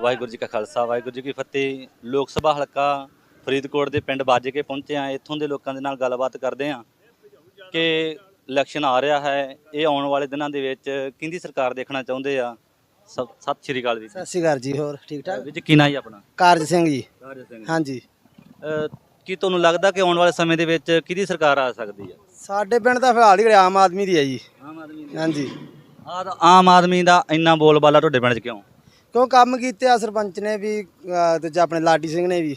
ਵਾਹਿਗੁਰੂ ਜੀ ਕਾ ਖਾਲਸਾ ਵਾਹਿਗੁਰੂ ਜੀ ਕੀ ਫਤਿਹ। ਲੋਕ ਸਭਾ ਹਲਕਾ ਫਰੀਦਕੋਟ ਦੇ ਪਿੰਡ ਬਾਜੇ ਪਹੁੰਚੇ ਆ ਇੱਥੋਂ ਦੇ ਲੋਕਾਂ ਦੇ ਨਾਲ ਗੱਲਬਾਤ ਕਰਦੇ ਆ ਕਿ ਇਲੈਕਸ਼ਨ ਆ ਰਿਹਾ ਹੈ। ਇਹ ਆਉਣ ਵਾਲੇ ਦਿਨਾਂ ਦੇ ਵਿੱਚ ਕਿੰਦੀ ਸਰਕਾਰ ਦੇਖਣਾ ਚਾਹੁੰਦੇ ਆ? ਸਭ ਸਤਿ ਸ਼੍ਰੀ ਅਕਾਲ ਜੀ। ਸਤਿ ਸ਼੍ਰੀ ਅਕਾਲ ਜੀ ਹੋਰ ਠੀਕ ਠਾਕ? ਵਿੱਚ ਕੀ ਨਾਂ ਜੀ ਆਪਣਾ? ਕਾਰਜ ਸਿੰਘ ਜੀ। ਰਾਜਾ ਸਿੰਘ ਹਾਂਜੀ। ਕੀ ਤੁਹਾਨੂੰ ਲੱਗਦਾ ਕਿ ਆਉਣ ਵਾਲੇ ਸਮੇਂ ਦੇ ਵਿੱਚ ਕਿਹਦੀ ਸਰਕਾਰ ਆ ਸਕਦੀ ਹੈ? ਸਾਡੇ ਪਿੰਡ ਦਾ ਫਿਲਹਾਲ ਹੀ ਆਮ ਆਦਮੀ ਦੀ ਹੈ ਜੀ। ਆਮ ਆਦਮੀ ਹਾਂਜੀ। ਆਮ ਆਦਮੀ ਦਾ ਇੰਨਾ ਬੋਲਬਾਲਾ ਤੁਹਾਡੇ ਪਿੰਡ 'ਚ ਕਿਉਂ? ਕਿਉਂ ਕੰਮ ਕੀਤੇ ਆ ਸਰਪੰਚ ਨੇ ਵੀ ਅਹ, ਦੂਜਾ ਆਪਣੇ ਲਾਡੀ ਸਿੰਘ ਨੇ ਵੀ।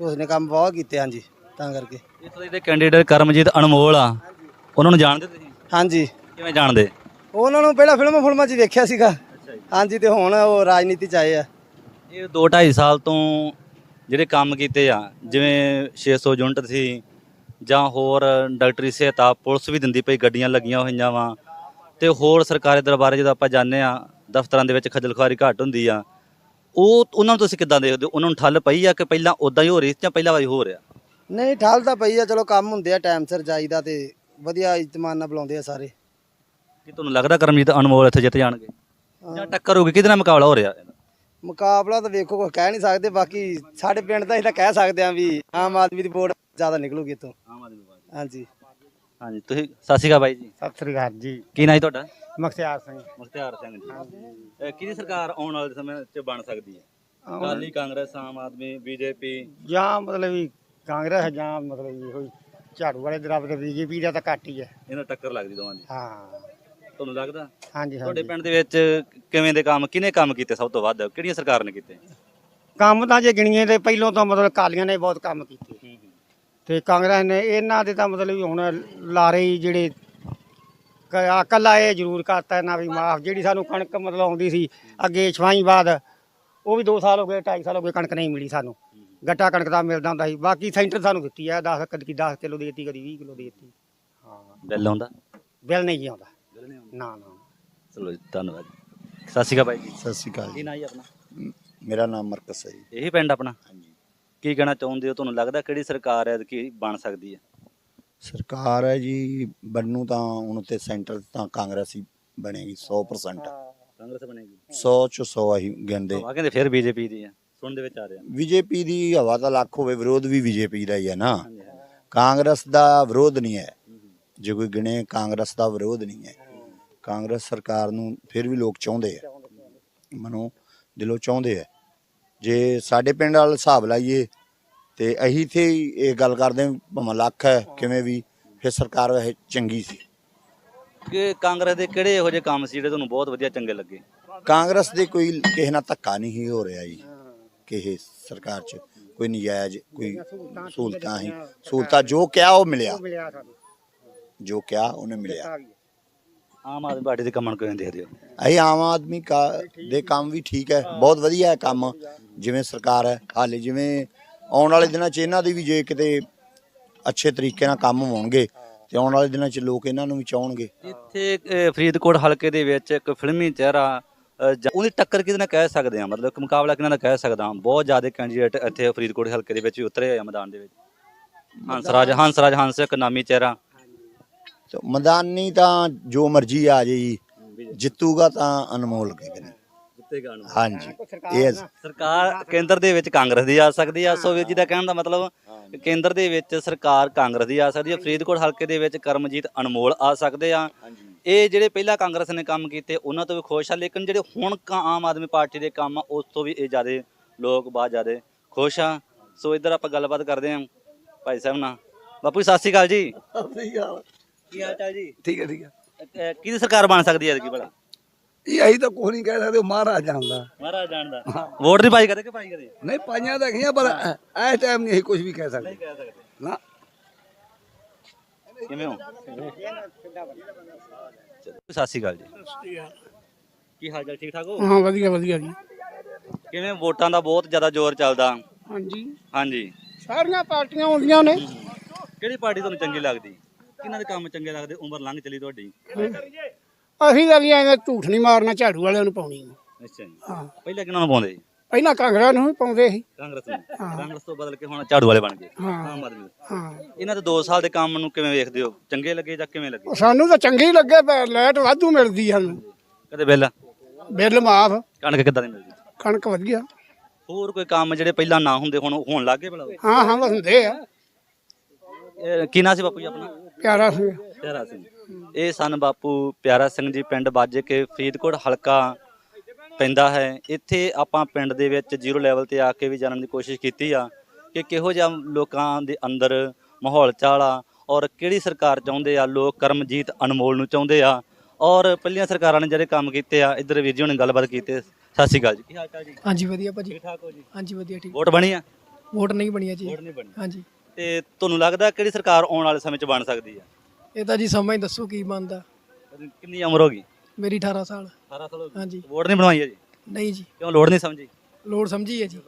ਉਸਨੇ ਕੰਮ ਬਹੁਤ ਕੀਤੇ ਹਾਂਜੀ ਤਾਂ ਕਰਕੇ। ਇੱਥੋਂ ਦੇ ਕੈਂਡੀਡੇਟ ਕਰਮਜੀਤ ਅਨਮੋਲ ਆ। ਉਹਨਾਂ ਨੂੰ ਜਾਣਦੇ ਤੁਸੀਂ? ਹਾਂਜੀ। ਕਿਵੇਂ ਜਾਣਦੇ? ਉਹਨਾਂ ਨੂੰ ਪਹਿਲਾਂ ਫਿਲਮਾਂ ਫਿਲਮਾਂ 'ਚ ਵੇਖਿਆ ਸੀਗਾ। ਹਾਂਜੀ ਤੇ ਹੁਣ ਉਹ ਰਾਜਨੀਤੀ 'ਚ ਆਏ ਆ। ਇਹ 2 2.5 ਸਾਲ ਤੋਂ ਜਿਹੜੇ ਕੰਮ ਕੀਤੇ ਆ ਜਿਵੇਂ 600 ਯੂਨਿਟ ਸੀ ਜਾਂ ਹੋਰ ਡਾਕਟਰੀ ਸਹਾਇਤਾ ਪੁਲਿਸ ਵੀ ਦਿੰਦੀ ਪਈ ਗੱਡੀਆਂ ਲੱਗੀਆਂ ਹੋਈਆਂ ਵਾ। ਤੇ ਹੋਰ ਸਰਕਾਰੀ ਦਰਬਾਰੇ ਜਦੋਂ ਆਪਾਂ ਜਾਂਦੇ ਆ ਦਫ਼ਤਰਾਂ ਦੇ ਵਿੱਚ ਖੱਜਲ ਖੁਆਰੀ ਘੱਟ ਹੁੰਦੀ ਆ ਉਹ ਉਹਨਾਂ ਨੂੰ ਤੁਸੀਂ ਕਿੱਦਾਂ ਦੇਖਦੇ ਹੋ? ਉਹਨਾਂ ਨੂੰ ਠੱਲ ਪਈ ਆ ਕਿ ਪਹਿਲਾਂ ਉਦਾਂ ਹੀ ਹੋ ਰਹੀ ਸੀ ਜਾਂ ਪਹਿਲਾਂ ਵਾਰੀ ਹੋ ਰਿਹਾ? ਨਹੀਂ ਠਾਲ ਤਾਂ ਪਈ ਆ ਚਲੋ ਕੰਮ ਹੁੰਦੇ ਆ ਟਾਈਮ ਸਿਰ ਜਾਈਦਾ ਤੇ ਵਧੀਆ ਇਤਮਾਨ ਨਾਲ ਬੁਲਾਉਂਦੇ ਆ ਸਾਰੇ। ਕਿ ਤੁਹਾਨੂੰ ਲੱਗਦਾ ਕਰਮਜੀਤ ਅਨਮੋਲ ਇੱਥੇ ਜਿੱਤ ਜਾਣਗੇ? ਜਾਂ ਟੱਕਰ ਹੋਊਗੀ ਕਿਹਦੇ ਨਾਲ ਮੁਕਾਬਲਾ ਹੋ ਰਿਹਾ? ਮੁਕਾਬਲਾ ਤਾਂ ਵੇਖੋ ਕੋਈ ਕਹਿ ਨਹੀਂ ਸਕਦੇ ਬਾਕੀ ਸਾਡੇ ਪਿੰਡ ਦਾ ਅਸੀਂ ਤਾਂ ਕਹਿ ਸਕਦੇ ਆ ਵੀ ਆਮ ਆਦਮੀ ਦੀ ਵੋਟ ਜ਼ਿਆਦਾ ਨਿਕਲੂਗੀ ਇੱਥੋਂ। ਆਮ ਆਦਮੀ ਹਾਂਜੀ। ਹਾਂਜੀ ਤੁਸੀਂ ਸਤਿ ਸ਼੍ਰੀ ਅਕਾਲ ਬਾਈ ਜੀ। ਸਤਿ ਸ੍ਰੀ ਅਕਾਲ ਜੀ। ਕੀ ਨਾਂ ਜੀ ਤੁਹਾਡਾ? ਮਖਤਿਆਰ ਸਿੰਘ। ਮੁਖਤਿਆਰ ਸਿੰਘ ਜੀ। ਇਹ ਕਿਹਦੀ ਸਰਕਾਰ ਆਉਣ ਵਾਲੇ ਸਮੇਂ 'ਚ ਬਣ ਸਕਦੀ ਹੈ? ਅਕਾਲੀ ਕਾਂਗਰਸ ਆਮ ਆਦਮੀ ਬੀਜੇਪੀ? ਜਾਂ ਮਤਲਬ ਵੀ ਕਾਂਗਰਸ ਜਾਂ ਮਤਲਬ ਵੀ ਕੋਈ ਝਾੜੂ ਵਾਲੇ ਦਰਬ ਤੇ ਬੀਜੇਪੀ ਦਾ ਤਾਂ ਘੱਟ ਹੀ ਹੈ। ਇਹਨਾਂ ਟੱਕਰ ਲੱਗਦੀ ਦੋਵਾਂ ਦੀ। ਹਾਂ। ਤੁਹਾਨੂੰ ਲੱਗਦਾ? ਹਾਂਜੀ ਤੁਹਾਡੇ ਹਾਂਜੀ ਪਿੰਡ ਦੇ ਵਿੱਚ ਕਿਵੇਂ ਦੇ ਕੰਮ ਕਿਹਨੇ ਕੰਮ ਕੀਤੇ ਸਭ ਤੋਂ ਵੱਧ? ਕਿਹੜੀਆਂ ਸਰਕਾਰ ਨੇ ਕੀਤੇ? ਕੰਮ ਤਾਂ ਜੇ ਗਿਣੀਏ ਤੇ ਪਹਿਲੋਂ ਤਾਂ ਮਤਲਬ ਕਾਲੀਆਂ ਨੇ ਬਹੁਤ ਕੰਮ ਕੀਤੇ। ਤੇ ਕਾਂਗਰਸ ਨੇ ਇਹਨਾਂ ਦੇ ਤਾਂ ਮਤਲਬ ਵੀ ਹੁਣ ਲਾਰੇ ਹੀ ਜਿਹੜੇ ਕ- ਕੱਲਾ ਇਹ ਜ਼ਰੂਰ ਕਰਤਾ ਨਾ ਵੀ ਮਾਫ ਜਿਹੜੀ ਸਾਨੂੰ ਕਣਕ ਮਤਲਬ ਆਉਂਦੀ ਸੀ ਅੱਗੇ ਛਵਾਈ ਬਾਅਦ ਉਹ ਵੀ 2 ਸਾਲ ਹੋ ਗਏ 2.5 ਸਾਲ ਹੋ ਗਏ ਕਣਕ ਨਹੀਂ ਮਿਲੀ ਸਾਨੂੰ। ਗੱਟਾ ਕਣਕ ਦਾ ਮਿਲਦਾ ਹੁੰਦਾ ਸੀ ਬਾਕੀ ਸੈਂਟਰ ਸਾਨੂੰ ਦਿੱਤੀ ਹੈ 10 ਕਦੀ 10 ਕਿਲੋ ਦੇਤੀ ਕਦੀ 20 ਕਿਲੋ ਦੇਤੀ। ਹਾਂ ਬਿੱਲ ਆਉਂਦਾ? ਬਿੱਲ ਨਹੀਂ ਜੀ ਆਉਂਦਾ। ਨਾ ਨਾ। ਚਲੋ ਜੀ ਧੰਨਵਾਦ ਸਤਿ ਸ਼੍ਰੀ ਅਕਾਲ ਬਾਈ ਜੀ। ਸਤਿ ਸ਼੍ਰੀ ਅਕਾਲ ਕੀ ਨਾਂ ਜੀ ਆਪਣਾ? ਜੀ ਮੇਰਾ ਨਾਮ ਮਰਕਸ ਹੈ ਜੀ। ਇਹੀ ਪਿੰਡ ਆਪਣਾ? ਹਾਂਜੀ। ਕੀ ਕਹਿਣਾ ਚਾਹੁੰਦੇ ਹੋ? ਤੁਹਾਨੂੰ ਲੱਗਦਾ ਕਿਹੜੀ ਸਰਕਾਰ ਹੈ ਕੀ ਬਣ ਸਕਦੀ ਹੈ? ਸਰਕਾਰ ਹੈ ਜੀ ਬਣੂ ਤਾਂ ਹੁਣ ਤੇ ਸੈਂਟਰ ਤਾਂ ਕਾਂਗਰਸ ਹੀ ਬਣੇਗੀ 100% ਕਾਂਗਰਸ ਬਣੇਗੀ? 100 ਚ 100 ਹੀ ਗਿਣਦੇ ਆ ਕਹਿੰਦੇ ਫਿਰ ਬੀਜੇਪੀ ਦੀ ਹੈ ਸੁਣ ਦੇ ਵਿੱਚ ਆ ਰਿਹਾ। ਬੀਜੇਪੀ ਦੀ ਹਵਾ ਤਾਂ ਲੱਖ ਹੋਵੇ ਵਿਰੋਧ ਵੀ ਬੀਜੇਪੀ ਦਾ ਹੀ ਹੈ ਨਾ। ਕਾਂਗਰਸ ਦਾ ਵਿਰੋਧ ਨਹੀਂ ਹੈ। ਜੇ ਕੋਈ ਗਿਣੇ ਕਾਂਗਰਸ ਦਾ ਵਿਰੋਧ ਨਹੀਂ ਹੈ। ਕਾਂਗਰਸ ਸਰਕਾਰ ਨੂੰ ਫਿਰ ਵੀ ਲੋਕ ਚਾਹੁੰਦੇ ਆ। ਮਨੋਂ ਦਿਲੋਂ ਚਾਹੁੰਦੇ ਆ। ਜੇ ਸਾਡੇ ਪਿੰਡ ਵਾਲ ਹਿਸਾਬ ਲਾਈਏ ਤੇ ਅਹੀ ਤੇ ਇਹ ਗੱਲ ਕਰਦੇ ਭਾਵੇਂ ਲੱਖ ਹੈ ਕਿਵੇਂ ਵੀ ਫਿਰ ਸਰਕਾਰ ਵੈਸੇ ਚੰਗੀ ਸੀ। ਕਿ ਕਾਂਗਰਸ ਦੇ ਕਿਹੜੇ ਇਹੋ ਜਿਹੇ ਕੰਮ ਸੀ ਜਿਹੜੇ ਤੁਹਾਨੂੰ ਬਹੁਤ ਵਧੀਆ ਚੰਗੇ ਲੱਗੇ? ਕਾਂਗਰਸ ਦੇ ਕੋਈ ਕਿਸੇ ਨਾਲ ਧੱਕਾ ਨਹੀਂ ਹੋ ਰਿਹਾ ਜੀ ਕਿਸੇ ਸਰਕਾਰ 'ਚ। ਕੋਈ ਨਜਾਇਜ਼ ਕੋਈ ਸਹੂਲਤਾਂ ਹੀ ਸਹੂਲਤਾਂ ਜੋ ਕਿਹਾ ਉਹ ਮਿਲਿਆ। ਜੋ ਕਿਹਾ ਉਹਨੇ ਮਿਲਿਆ। ਆਮ ਆਦਮੀ ਪਾਰਟੀ ਦੇ ਕੰਮਾਂ ਨੂੰ ਕਿਵੇਂ ਦੇਖਦੇ ਹੋ? ਅਸੀਂ ਆਮ ਆਦਮੀ ਕਾ ਦੇ ਕੰਮ ਵੀ ਠੀਕ ਹੈ ਬਹੁਤ ਵਧੀਆ ਹੈ ਕੰਮ। ਜਿਵੇਂ ਸਰਕਾਰ ਹੈ ਹਾਲੇ ਜਿਵੇਂ ਆਉਣ ਵਾਲੇ ਦਿਨਾਂ 'ਚ ਇਹਨਾਂ ਦੀ ਵੀ ਜੇ ਕਿਤੇ ਅੱਛੇ ਤਰੀਕੇ ਨਾਲ ਕੰਮ ਹੋਣਗੇ ਤੇ ਆਉਣ ਵਾਲੇ ਦਿਨਾਂ 'ਚ ਲੋਕ ਇਹਨਾਂ ਨੂੰ ਵੀ ਚਾਹਣਗੇ। ਇੱਥੇ ਅਹ, ਫਰੀਦਕੋਟ ਹਲਕੇ ਦੇ ਵਿੱਚ ਇੱਕ ਫਿਲਮੀ ਚਿਹਰਾ ਅਹ, ਜਾਂ ਉਹਦੀ ਟੱਕਰ ਕਿਹਦੇ ਨਾਲ ਕਹਿ ਸਕਦੇ ਆ ਮਤਲਬ ਇੱਕ ਮੁਕਾਬਲਾ ਕਿਹਨਾਂ ਕਹਿ ਸਕਦਾ ਹਾਂ? ਬਹੁਤ ਜ਼ਿਆਦਾ ਕੈਂਡੀਡੇਟ ਇੱਥੇ ਫਰੀਦਕੋਟ ਹਲਕੇ ਦੇ ਵਿੱਚ ਵੀ ਉਤਰੇ ਹੋਏ ਆ ਮੈਦਾਨ ਦੇ ਵਿੱਚ। ਹੰਸਰਾਜ ਹੰਸਰਾਜ ਹੰਸ ਇੱਕ ਨਾਮੀ ਚਿਹਰਾ। ਤੇ ਮੈਦਾਨੀ ਤਾਂ ਜੋ ਮਰਜ਼ੀ ਆ ਜੇ ਜੀ ਜਿੱਤੂਗਾ ਤਾਂ ਅਨਮੋਲ ਕਹਿੰਦੇ ਹਾਂਜੀ। ਇਹ ਸਰਕਾਰ ਕੇਂਦਰ ਦੇ ਵਿੱਚ ਕਾਂਗਰਸ ਦੀ ਆ ਸਕਦੀ ਆ। ਸੋ ਵੀਰ ਜੀ ਦਾ ਕਹਿਣ ਦਾ ਮਤਲਬ ਕੇਂਦਰ ਦੇ ਵਿੱਚ ਸਰਕਾਰ ਕਾਂਗਰਸ ਦੀ ਆ ਸਕਦੀ ਹੈ ਫਰੀਦਕੋਟ ਹਲਕੇ ਦੇ ਵਿੱਚ ਕਰਮਜੀਤ ਅਨਮੋਲ ਆ ਸਕਦੇ ਆ। ਇਹ ਜਿਹੜੇ ਪਹਿਲਾਂ ਕਾਂਗਰਸ ਨੇ ਕੰਮ ਕੀਤੇ ਉਹਨਾਂ ਤੋਂ ਵੀ ਖੁਸ਼ ਆ। ਲੇਕਿਨ ਜਿਹੜੇ ਹੁਣ ਕਾ- ਆਮ ਆਦਮੀ ਪਾਰਟੀ ਦੇ ਕੰਮ ਆ, ਉਸ ਤੋਂ ਵੀ ਇਹ ਜ਼ਿਆਦਾ ਲੋਕ ਬਹੁਤ ਜ਼ਿਆਦਾ ਖੁਸ਼ ਆ। ਸੋ ਇੱਧਰ ਆਪਾਂ ਗੱਲਬਾਤ ਕਰਦੇ ਹਾਂ ਭਾਈ ਸਾਹਿਬ ਨਾਲ। ਬਾਪੂ ਜੀ, ਸਤਿ ਸ਼੍ਰੀ ਅਕਾਲ ਜੀ। ਕੀ ਹਾਲ ਚਾਲ ਜੀ? ਠੀਕ ਹੈ ਠੀਕ ਹੈ। ਕਿਹਦੀ ਸਰਕਾਰ ਬਣ ਸਕਦੀ ਹੈ ਕੀ ਭਲਾ? ਇਹ ਅਸੀਂ ਤਾਂ ਕੁਝ ਨਹੀਂ ਕਹਿ ਸਕਦੇ ਉਹ ਮਹਾਰਾਜ ਜਾਣਦਾ। ਮਹਾਰਾਜ ਜਾਣਦਾ। ਵੋਟ ਦੀ ਪਾਈ ਕਦੇ ਕਿ ਪਾਈ ਕਦੇ? ਨਹੀਂ ਪਾਈਆਂ ਤਾਂ ਹੈਗੀਆਂ ਪਰ ਇਸ ਟਾਈਮ ਨਹੀਂ ਅਸੀਂ ਕੁਝ ਵੀ ਕਹਿ ਸਕਦੇ। ਕਹਿ ਸਕਦੇ। ਨਾ। ਕਿਵੇਂ ਹੋ? ਸਤਿ ਸ਼੍ਰੀ ਅਕਾਲ ਜੀ। ਕੀ ਹਾਲ ਚਾਲ ਠੀਕ ਠਾਕ ਹੋ? ਹਾਂ ਵਧੀਆ ਵਧੀਆ ਜੀ। ਕਿਵੇਂ ਵੋਟਾਂ ਦਾ ਬਹੁਤ ਜ਼ਿਆਦਾ ਜ਼ੋਰ ਚੱਲਦਾ? ਹਾਂਜੀ। ਹਾਂਜੀ। ਸਾਰੀਆਂ ਪਾਰਟੀਆਂ ਆਉਂਦੀਆਂ ਨੇ। ਕਿਹੜੀ ਪਾਰਟੀ ਤੁਹਾਨੂੰ ਚੰਗੀ ਲੱਗਦੀ? ਕਿਹਨਾਂ ਦੇ ਕੰਮ ਚੰਗੇ ਲੱਗਦੇ? ਉਮਰ ਲੰਘ ਚਲੀ ਤੁਹਾਡੀ। ਅਸੀਂ ਤਾਂ ਵੀ ਐਵੇਂ ਝੂਠ ਨਹੀਂ ਮਾਰਨਾ ਝਾੜੂ ਵਾਲਿਆਂ ਨੂੰ ਪਾਉਣੀ ਅੱਛਾ ਜੀ। ਹਾਂ। ਪਹਿਲਾਂ ਕਿਹਨਾਂ ਨੂੰ ਪਾਉਂਦੇ? ਪਹਿਲਾਂ ਕਾਂਗਰਸ ਨੂੰ ਵੀ ਪਾਉਂਦੇ ਸੀ। ਕਾਂਗਰਸ ਨੂੰ। ਕਾਂਗਰਸ ਤੋਂ ਬਦਲ ਕੇ ਹੁਣ ਝਾੜੂ ਵਾਲੇ ਬਣ ਗਏ। ਹਾਂ। ਆਮ ਆਦਮੀ ਦੇ। ਹਾਂ। ਇਹਨਾਂ ਦੇ 2 ਸਾਲ ਦੇ ਕੰਮ ਨੂੰ ਕਿਵੇਂ ਵੇਖਦੇ ਹੋ? ਚੰਗੇ ਲੱਗੇ ਜਾਂ ਕਿਵੇਂ ਲੱਗੇ? ਸਾਨੂੰ ਤਾਂ ਚੰਗੇ ਹੀ ਲੱਗੇ ਪਰ ਲਾਈਟ ਵਾਧੂ ਮਿਲਦੀ ਸਾਨੂੰ। ਕਦੇ ਬਿੱਲ? ਬਿੱਲ ਮਾਫ। ਕਣਕ ਕਿੱਦਾਂ ਦੀ ਮਿਲਦੀ? ਕਣਕ ਵਧੀਆ। ਹੋਰ ਕੋਈ ਕੰਮ ਜਿਹੜੇ ਪਹਿਲਾਂ ਨਾ ਹੁੰਦੇ ਹੁਣ ਹੋਣ ਲੱਗੇ ਭਲਾ ਹਾਂ ਹਾਂ ਹੁੰਦੇ ਆ। ਇਹ ਕੀ ਨਾਂ ਸੀ ਬਾਪੂ ਜੀ ਆਪਣਾ? ਪਿਆਰਾ ਸੀ ਪਿਆਰਾ ਸਿੰਘ। ਇਹ ਸਨ ਬਾਪੂ ਪਿਆਰਾ ਸਿੰਘ ਜੀ ਪਿੰਡ ਬਾਜੇ ਕੇ ਫਰੀਦਕੋਟ ਹਲਕਾ ਪੈਂਦਾ ਹੈ। ਇੱਥੇ ਆਪਾਂ ਪਿੰਡ ਦੇ ਵਿੱਚ ਜ਼ੀਰੋ ਲੈਵਲ ਤੇ ਆ ਕੇ ਵੀ ਜਾਣਨ ਦੀ ਕੋਸ਼ਿਸ਼ ਕੀਤੀ ਆ ਕਿ ਕਿਹੋ ਜਿਹਾ ਲੋਕਾਂ ਦੇ ਅੰਦਰ ਮਾਹੌਲ ਚਾਲ ਆ ਔਰ ਕਿਹੜੀ ਸਰਕਾਰ ਚਾਹੁੰਦੇ ਆ ਲੋਕ ਕਰਮਜੀਤ ਅਨਮੋਲ ਨੂੰ ਚਾਹੁੰਦੇ ਆ ਔਰ ਪਹਿਲੀਆਂ ਸਰਕਾਰਾਂ ਨੇ ਜਿਹੜੇ ਕੰਮ ਕੀਤੇ ਆ ਇੱਧਰ ਵੀਰ ਜੀ ਹੁਣੇ ਗੱਲਬਾਤ ਕੀਤੇ। ਸਤਿ ਸ਼੍ਰੀ ਅਕਾਲ ਜੀ। ਕੀ ਹਾਲ ਚਾਲ ਜੀ? ਹਾਂਜੀ ਵਧੀਆ ਭਾਜੀ। ਠੀਕ ਠਾਕ ਹੋ ਜੀ? ਹਾਂਜੀ ਵਧੀਆ ਠੀਕ। ਵੋਟ ਬਣੀ ਆ? ਵੋਟ ਨਹੀਂ ਬਣੀ ਹੈ ਜੀ ਵੋਟ ਨਹੀਂ ਬਣੀ। ਹਾਂਜੀ। ਤੇ ਤੁਹਾਨੂੰ ਲੱਗਦਾ ਕਿਹੜੀ ਸਰਕਾਰ ਆਉਣ ਵਾਲੇ ਸਮੇਂ 'ਚ ਬਣ ਸਕਦੀ ਆ? ਇਹ ਤਾਂ ਜੀ ਸਮਾਂ ਹੀ ਦੱਸੋ ਕੀ ਬਣਦਾ। ਕਿੰਨੀ ਉਮਰ ਹੋ ਗਈ? ਮੇਰੀ 18 ਸਾਲ। 18 ਸਾਲ ਹੋ ਗਈ ਹਾਂਜੀ। ਵੋਟ ਨਹੀਂ ਬਣਵਾਈ ਹੈ ਜੀ ਨਹੀਂ ਜੀ। ਕਿਉਂ ਲੋੜ ਨਹੀਂ ਸਮਝੀ? ਲੋੜ ਸਮਝੀ ਹੈ ਜੀ।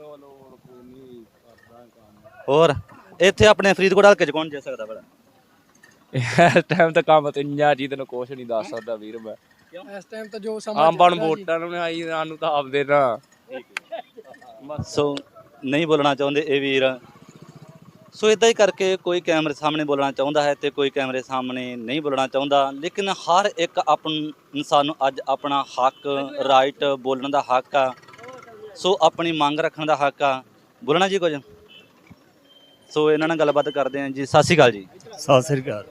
ਹੋਰ ਇੱਥੇ ਆਪਣੇ ਫਰੀਦਕੋਟ ਹਲਕੇ 'ਚ ਕੌਣ ਜਿੱਤ ਸਕਦਾ ਭਲਾ? ਇਸ ਟਾਈਮ ਤਾਂ ਕੰਮ ਤੇ ਇੰਨਾ ਜੀ ਤੈਨੂੰ ਕੁਛ ਨਹੀਂ ਦੱਸ ਸਕਦਾ ਵੀਰ ਮੈਂ। ਇਸ ਟਾਈਮ ਤਾਂ ਜੋ ਸਮਾਂ ਆਮ ਬਣ ਚੱਲਦਾ ਜੀ। ਵੋਟਾਂ ਨੂੰ ਆਈ ਸਾਨੂੰ ਤਾਂ ਆਪਦੇ ਨਾ ਸੋ ਨਹੀਂ ਬੋਲਣਾ ਚਾਹੁੰਦੇ ਇਹ ਵੀਰ। ਸੋ ਇਦਾਂ ਹੀ ਕਰਕੇ ਕੋਈ ਕੈਮਰੇ ਸਾਹਮਣੇ ਬੋਲਣਾ ਚਾਹੁੰਦਾ ਹੈ ਤੇ ਕੋਈ ਕੈਮਰੇ ਸਾਹਮਣੇ ਨਹੀਂ ਬੋਲਣਾ ਚਾਹੁੰਦਾ, ਲੇਕਿਨ ਹਰ ਇੱਕ ਆਪਣ ਇਨਸਾਨ ਨੂੰ ਅੱਜ ਆਪਣਾ ਹੱਕ ਰਾਈਟ ਬੋਲਣ ਦਾ ਹੱਕ ਆ। ਸੋ ਆਪਣੀ ਮੰਗ ਰੱਖਣ ਦਾ ਹੱਕ ਆ। ਬੋਲਣਾ ਜੀ ਕੁਝ? ਸੋ ਇਹਨਾਂ ਨਾਲ ਗੱਲਬਾਤ ਕਰਦੇ ਹਾਂ ਜੀ। ਸਤਿ ਸ਼੍ਰੀ ਅਕਾਲ ਜੀ। ਸਤਿ ਸ੍ਰੀ ਅਕਾਲ।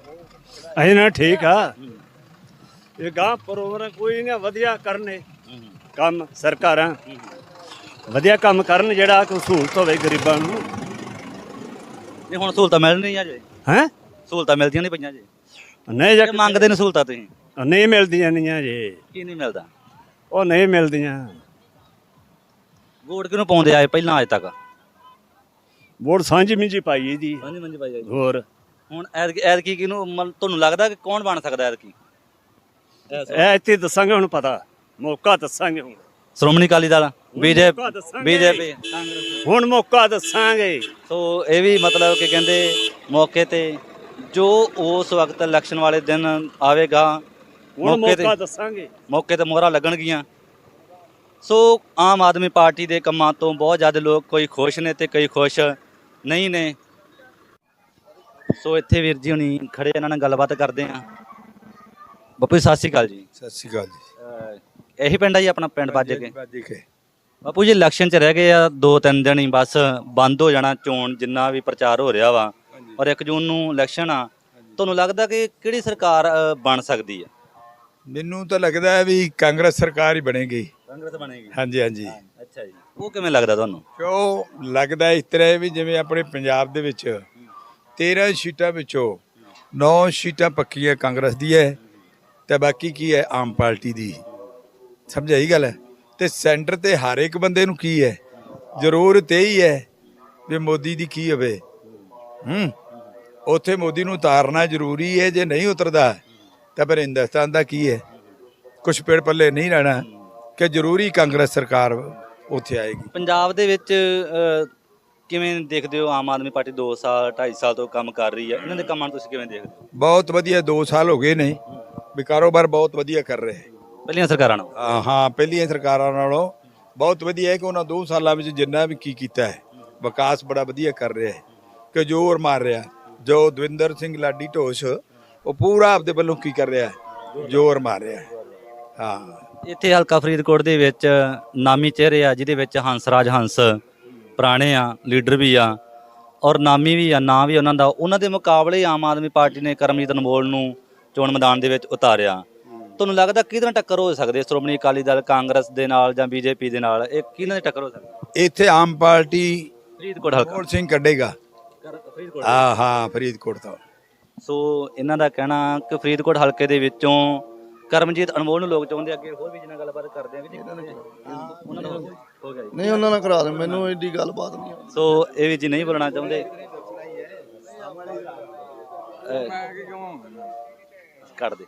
ਅਸੀਂ ਨਾ ਠੀਕ ਆ। ਇਹ ਗਾਂ ਪ੍ਰੋਗਰਾਮ ਕੋਈ ਨਾ ਵਧੀਆ ਕਰਨੇ ਕੰਮ ਸਰਕਾਰਾਂ। ਵਧੀਆ ਕੰਮ ਕਰਨ ਜਿਹੜਾ ਕੋਈ ਸਹੂਲਤ ਹੋਵੇ ਗਰੀਬਾਂ ਨੂੰ। ਨਹੀਂ ਹੁਣ ਸਹੂਲਤਾਂ ਮਿਲ ਨਹੀਂ ਅਜੇ ਹੈ? ਸਹੂਲਤਾਂ ਮਿਲਦੀਆਂ ਨਹੀਂ ਪਈਆਂ ਜੀ। ਨਹੀਂ ਜੇ ਮੰਗਦੇ ਨੇ ਸਹੂਲਤਾਂ ਤੁਸੀਂ? ਨਹੀਂ ਮਿਲਦੀਆਂ ਨਹੀਂ ਜੇ। ਕੀ ਨਹੀਂ ਮਿਲਦਾ? ਉਹ ਨਹੀਂ ਮਿਲਦੀਆਂ। ਵੋਟ ਕਿਹਨੂੰ ਪਾਉਂਦੇ ਆਏ ਪਹਿਲਾਂ ਅਜੇ ਤੱਕ? ਵੋਟ ਸਾਂਝੀ ਮਿੰਜੀ ਪਾਈ ਦੀ ਹਾਂਜੀ ਮੰਜੀ ਭਾਈ ਹੋਰ? ਹੁਣ ਐਤਕੀ ਐਤਕੀ ਕਿਹਨੂੰ ਮਨ- ਤੁਹਾਨੂੰ ਲੱਗਦਾ ਕਿ ਕੌਣ ਬਣ ਸਕਦਾ ਐਤਕੀ? ਇਹ ਇੱਥੇ ਦੱਸਾਂਗੇ ਹੁਣ ਪਤਾ। ਮੌਕਾ ਦੱਸਾਂਗੇ ਹੁਣ। ਸ਼੍ਰੋਮਣੀ ਅਕਾਲੀ ਦਲ। ਬੀਜੇਪੀ। ਬੀਜੇਪੀ ਕਾਂਗਰਸ ਹੁਣ ਮੌਕਾ ਦੱਸਾਂਗੇ। ਸੋ ਇਹ ਵੀ ਮਤਲਬ ਕਿ ਕਹਿੰਦੇ ਮੌਕੇ ਤੇ ਜੋ ਉਸ ਵਕਤ ਇਲੈਕਸ਼ਨ ਵਾਲੇ ਦਿਨ ਆਵੇਗਾ ਹੁਣ ਮੌਕੇ ਤੇ ਮੌਕਾ ਦੱਸਾਂਗੇ। ਮੌਕੇ ਤੇ ਮੋਹਰਾਂ ਲੱਗਣਗੀਆਂ। ਸੋ ਆਮ ਆਦਮੀ ਪਾਰਟੀ ਦੇ ਕੰਮਾਂ ਤੋਂ ਬਹੁਤ ਜ਼ਿਆਦਾ ਲੋਕ ਕੋਈ ਖੁਸ਼ ਨੇ ਤੇ ਕਈ ਖੁਸ਼ ਨਹੀਂ ਨੇ। ਸੋ ਇੱਥੇ ਵੀਰ ਜੀ ਹੁਣੀ ਖੜੇ ਇਹਨਾਂ ਨਾਲ ਗੱਲਬਾਤ ਕਰਦੇ ਆ। ਬਾਪੂ ਸਤਿ ਸ਼੍ਰੀ ਅਕਾਲ ਜੀ। ਸਤਿ ਸ਼੍ਰੀ ਅਕਾਲ ਜੀ। ਇਹੀ ਪਿੰਡ ਆ ਜੀ ਆਪਣਾ ਪਿੰਡ ਬਾਜੀ ਕੇ। ਬਾਪੂ ਜੀ ਇਲੈਕਸ਼ਨ 'ਚ ਰਹਿ ਗਏ ਆ ਦੋ ਤਿੰਨ ਦਿਨ ਹੀ ਬਸ ਬੰਦ ਹੋ ਜਾਣਾ ਚੋਣ ਜਿੰਨਾ ਵੀ ਪ੍ਰਚਾਰ ਹੋ ਰਿਹਾ ਵਾ। ਔਰ 1 ਜੂਨ ਨੂੰ ਇਲੈਕਸ਼ਨ ਆ। ਤੁਹਾਨੂੰ ਲੱਗਦਾ ਕਿ ਕਿਹੜੀ ਸਰਕਾਰ ਅ, ਬਣ ਸਕਦੀ ਹੈ ਮੈਨੂੰ ਤਾਂ ਲੱਗਦਾ ਹੈ ਵੀ ਕਾਂਗਰਸ ਸਰਕਾਰ ਹੀ ਬਣੇਗੀ। ਕਾਂਗਰਸ ਬਣੇਗੀ। ਹਾਂਜੀ ਹਾਂਜੀ। ਅੱਛਾ ਜੀ। ਉਹ ਕਿਵੇਂ ਲੱਗਦਾ ਤੁਹਾਨੂੰ? ਕਿਉਂ ਲੱਗਦਾ ਇਸ ਤਰ੍ਹਾਂ ਹੈ ਵੀ ਜਿਵੇਂ ਆਪਣੇ ਪੰਜਾਬ ਦੇ ਵਿੱਚ 13 ਸੀਟਾਂ ਵਿੱਚੋਂ 9 ਸੀਟਾਂ ਪੱਕੀਆਂ ਕਾਂਗਰਸ ਦੀ ਹੈ ਤੇ ਬਾਕੀ ਕੀ ਹੈ ਆਮ ਪਾਰਟੀ ਦੀ। ਸਮਝਾਈ ਗੱਲ? ਹੈ ਤੇ ਸੈਂਟਰ ਤੇ ਹਰ ਇੱਕ ਬੰਦੇ ਨੂੰ ਕੀ ਹੈ? ਜ਼ਰੂਰਤ ਇਹ ਹੀ ਹੈ ਵੀ ਮੋਦੀ ਦੀ ਕੀ ਹੋਵੇ। ਹੂੰ। ਉੱਥੇ ਮੋਦੀ ਨੂੰ ਉਤਾਰਨਾ ਜ਼ਰੂਰੀ ਹੈ ਜੇ ਨਹੀਂ ਉਤਰਦਾ ਤਾਂ ਫਿਰ ਹਿੰਦੁਸਤਾਨ ਦਾ ਕੀ ਹੈ? ਕੁਝ ਪੇੜ ਪੱਲੇ ਨਹੀਂ ਰਹਿਣਾ ਕਿ ਜ਼ਰੂਰੀ ਕਾਂਗਰਸ ਸਰਕਾਰ ਉੱਥੇ ਆਏਗੀ। ਪੰਜਾਬ ਦੇ ਵਿੱਚ ਕਿਵੇਂ ਦੇਖਦੇ ਹੋ? ਆਮ ਆਦਮੀ ਪਾਰਟੀ 2 ਸਾਲ 2.5 ਸਾਲ ਤੋਂ ਕੰਮ ਕਰ ਰਹੀ ਹੈ। ਇਹਨਾਂ ਦੇ ਕੰਮਾਂ ਨੂੰ ਤੁਸੀਂ ਕਿਵੇਂ ਦੇਖਦੇ ਹੋ? ਬਹੁਤ ਵਧੀਆ 2 ਸਾਲ ਹੋ ਗਏ ਨੇ। ਵੀ ਕਾਰੋਬਾਰ ਬਹੁਤ ਵਧੀਆ ਕਰ ਰਹੇ। ਪਹਿਲੀਆਂ ਸਰਕਾਰਾਂ ਨੂੰ ਹਾਂ, ਹਾਂ ਪਹਿਲੀਆਂ ਸਰਕਾਰਾਂ ਨਾਲੋਂ ਬਹੁਤ ਵਧੀਆ ਹੈ ਕਿ ਉਹਨਾਂ 2 ਸਾਲਾਂ ਵਿੱਚ ਜਿੰਨਾ ਵੀ ਕੀ ਕੀਤਾ ਹੈ ਵਿਕਾਸ ਬੜਾ ਵਧੀਆ ਕਰ ਰਿਹਾ ਹੈ ਕਿ ਜੋਰ ਮਾਰ ਰਿਹਾ ਜੋ ਦਵਿੰਦਰ ਸਿੰਘ ਲਾਡੀ ਢੋਸ ਉਹ ਪੂਰਾ ਆਪਦੇ ਵੱਲੋਂ ਕੀ ਕਰ ਰਿਹਾ ਹੈ? ਜੋਰ ਮਾਰ ਰਿਹਾ ਹੈ। ਹਾਂ। ਇੱਥੇ ਹਲਕਾ ਫਰੀਦਕੋਟ ਦੇ ਵਿੱਚ ਨਾਮੀ ਚਿਹਰੇ ਆ ਜਿਹਦੇ ਵਿੱਚ ਹੰਸਰਾਜ ਹੰਸ ਪੁਰਾਣੇ ਆ ਲੀਡਰ ਵੀ ਆ ਔਰ ਨਾਮੀ ਵੀ ਆ ਨਾਂ ਵੀ ਉਹਨਾਂ ਦਾ। ਉਹਨਾਂ ਦੇ ਮੁਕਾਬਲੇ ਆਮ ਆਦਮੀ ਪਾਰਟੀ ਨੇ ਕਰਮਜੀਤ ਅਨਮੋਲ ਨੂੰ ਚੋਣ ਮੈਦਾਨ ਦੇ ਵਿੱਚ ਉਤਾਰਿਆ। ਤੁਹਾਨੂੰ ਲੱਗਦਾ ਕਿਹਦੇ ਨਾਲ ਟੱਕਰ ਹੋ ਸਕਦੀ ਹੈ? ਸ਼੍ਰੋਮਣੀ ਅਕਾਲੀ ਦਲ ਕਾਂਗਰਸ ਦੇ ਨਾਲ ਜਾਂ ਬੀਜੇਪੀ ਦੇ ਨਾਲ ਇਹ ਕਿਹਨਾਂ ਦੀ ਟੱਕਰ ਹੋ ਸਕਦੀ ਹੈ? ਇੱਥੇ ਆਮ ਪਾਰਟੀ ਫਰੀਦਕੋਟ ਹਲਕਾ ਸਿੰਘ ਕੱਢੇਗਾ। ਫਰੀਦਕੋਟ ਹਾਂ ਹਾਂ ਫਰੀਦਕੋਟ ਤੋਂ। ਸੋ ਇਹਨਾਂ ਦਾ ਕਹਿਣਾ ਕਿ ਫਰੀਦਕੋਟ ਹਲਕੇ ਦੇ ਵਿੱਚੋਂ ਕਰਮਜੀਤ ਅਨਮੋਲ ਨੂੰ ਲੋਕ ਚਾਹੁੰਦੇ ਅੱਗੇ ਹੋਰ ਵੀ ਜਿਹਨਾਂ ਗੱਲਬਾਤ ਕਰਦੇ ਆ। ਜੀ ਉਹਨਾਂ ਦਾ ਹੋ ਗਿਆ ਨਹੀਂ ਉਹਨਾਂ ਨਾਲ ਕਰਾ ਦੇ ਮੈਨੂੰ ਐਡੀ ਗੱਲਬਾਤ ਨਹੀਂ ਸੋ ਇਹ ਵੀ ਜੀ ਨਹੀਂ ਬੋਲਣਾ ਚਾਹੁੰਦੇ। ਕੱਢ ਦੇ।